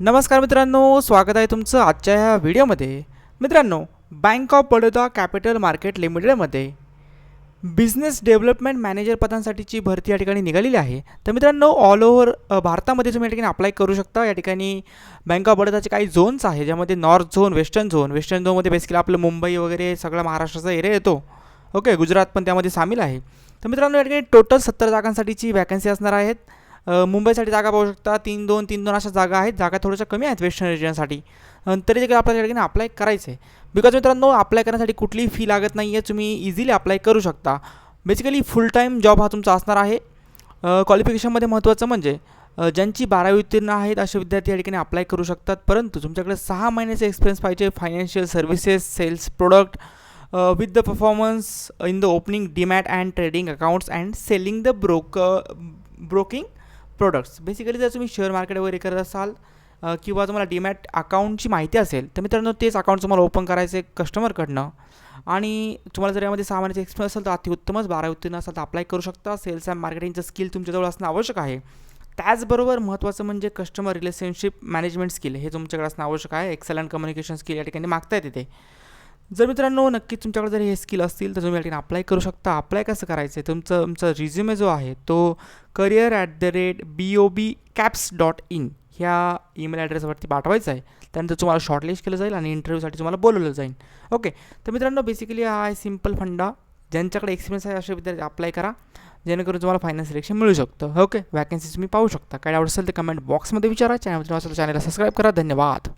नमस्कार मित्रांनो स्वागत आहे तुमचं आजच्या ह्या व्हिडिओमध्ये. मित्रांनो bank of Baroda capital market लिमिटेडमध्ये बिझनेस डेव्हलपमेंट मॅनेजर पदांसाठीची भरती या ठिकाणी निघालेली आहे. तर मित्रांनो ऑल ओव्हर भारतामध्ये तुम्ही या ठिकाणी अप्लाय करू शकता. या ठिकाणी बँक ऑफ बडोदाचे काही झोन्स आहे ज्यामध्ये north zone western zone western झोनमध्ये बेसिकली आपलं मुंबई वगैरे सगळा महाराष्ट्राचा एरिया येतो. ओके गुजरात पण त्यामध्ये सामील आहे. तर मित्रांनो या ठिकाणी टोटल सत्तर जागांसाठीची वॅकन्सी असणार आहेत. मुंबईसाठी जागा पाहू शकता. तीन दोन तीन दोन अशा जागा आहेत. जागा थोड्याशा कमी आहेत वेस्टर्न रिजनसाठी तरी देखील आपल्याला या ठिकाणी अप्लाय करायचं आहे बिकॉज मित्रांनो अप्लाय करण्यासाठी कुठलीही फी लागत नाही आहे तुम्ही इझिली अप्लाय करू शकता. बेसिकली फुल टाईम जॉब हा तुमचा असणार आहे. क्वालिफिकेशनमध्ये महत्त्वाचं म्हणजे ज्यांची बारावी उत्तीर्ण आहेत असे विद्यार्थी या ठिकाणी अप्लाय करू शकतात. परंतु तुमच्याकडे सहा महिन्याचा एक्सपिरियन्स पाहिजे. Financial services sales product with the performance in the opening demat and trading accounts and selling the brok broking products basically जर तुम्ही शेअर मार्केट वगैरे करत असाल किंवा तुम्हाला डीमॅट अकाउंटची माहिती असेल तर मित्रांनो तेच अकाउंट तुम्हाला ओपन करायचं आहे कस्टमरकडनं आणि तुम्हाला जर यामध्ये सामान्य एक्सपिरियन्स असेल तर अतिउत्तमच बारा उत्तीर्ण असाल तर अप्लाय करू शकता. सेल्स अँड मार्केटिंगचं स्किल तुमच्याजवळ असणं आवश्यक आहे. त्याचबरोबर महत्त्वाचं म्हणजे कस्टमर रिलेशनशिप मॅनेजमेंट स्किल हे तुमच्याकडे असणं आवश्यक आहे. एक्सलंट कम्युनिकेशन स्किल या ठिकाणी मागता येते ते. जर मित्रांनो नक्कीच तुमच्याकडे जर हे स्किल असतील तर तुम्ही या ठिकाणी अप्लाय करू शकता. अप्लाय कसं करायचं आहे? तुमचं तुमचा रिझ्युमे जो आहे तो career at the rate B O B caps dot in ह्या ईमेल ॲड्रेसवरती पाठवायचं आहे. त्यानंतर तुम्हाला शॉर्टलिस्ट केलं जाईल आणि इंटरव्ह्यूसाठी तुम्हाला बोलवलं जाईल. ओके तर मित्रांनो बेसिकली हा आहे सिंपल फंडा. ज्यांच्याकडे एक्सपिरियन्स आहे असे विद्यार्थी अप्लाय करा. जेणेकरून तुम्हाला फायनान्स सिलेक्शन मिळू शकतं. ओके वॅकन्सी तुम्ही पाहू शकता. काय आवड असेल तर कमेंट बॉक्समध्ये विचारा. चॅनल चॅनलला सबस्क्राईब करा. धन्यवाद.